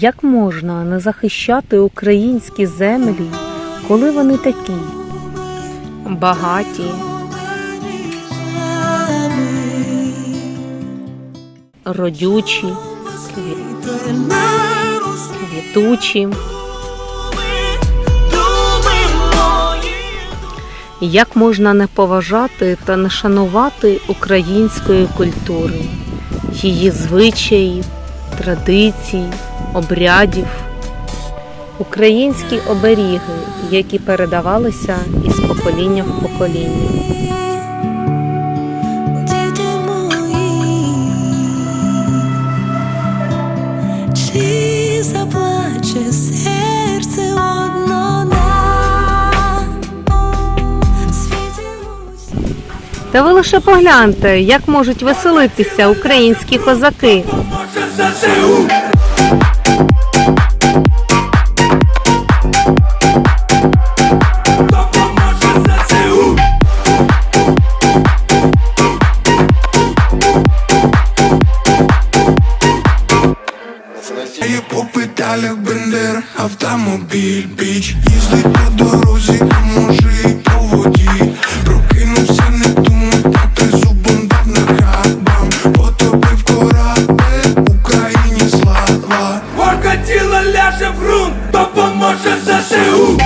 Як можна не захищати українські землі, коли вони такі багаті, родючі, кві- квітучі? Як можна не поважати та не шанувати української культури, її звичаїв, традицій, обрядів, українські оберіги, які передавалися із покоління в покоління. Чи заплаче Та ви лише погляньте, як можуть веселитися українські козаки. Є по бендер, автомобіль, біч Їздить по дорозі, тіло ляже в грунт, допоможе ЗСУ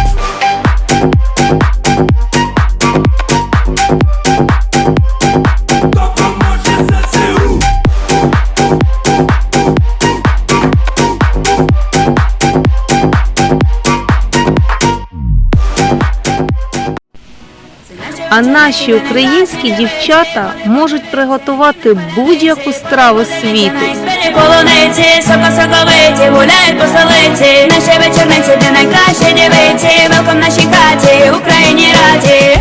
А наші українські дівчата можуть приготувати будь-яку страву світу. Полуниці, соко-соковиті, гуляють по столиці. Наші вечорниці, де найкращі дівиці. Велком нашій хаті, Україні раді.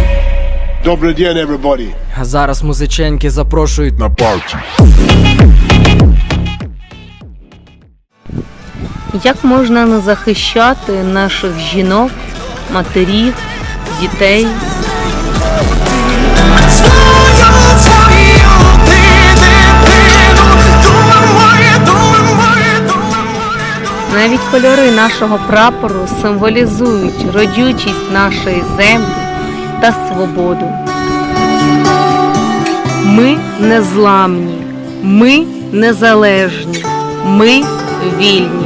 Добрий день, everybody. А зараз музиченьки запрошують на Парті. Як можна не захищати наших жінок, матерів, дітей? Навіть кольори нашого прапору символізують родючість нашої землі та свободу. Ми незламні, ми незалежні, ми вільні.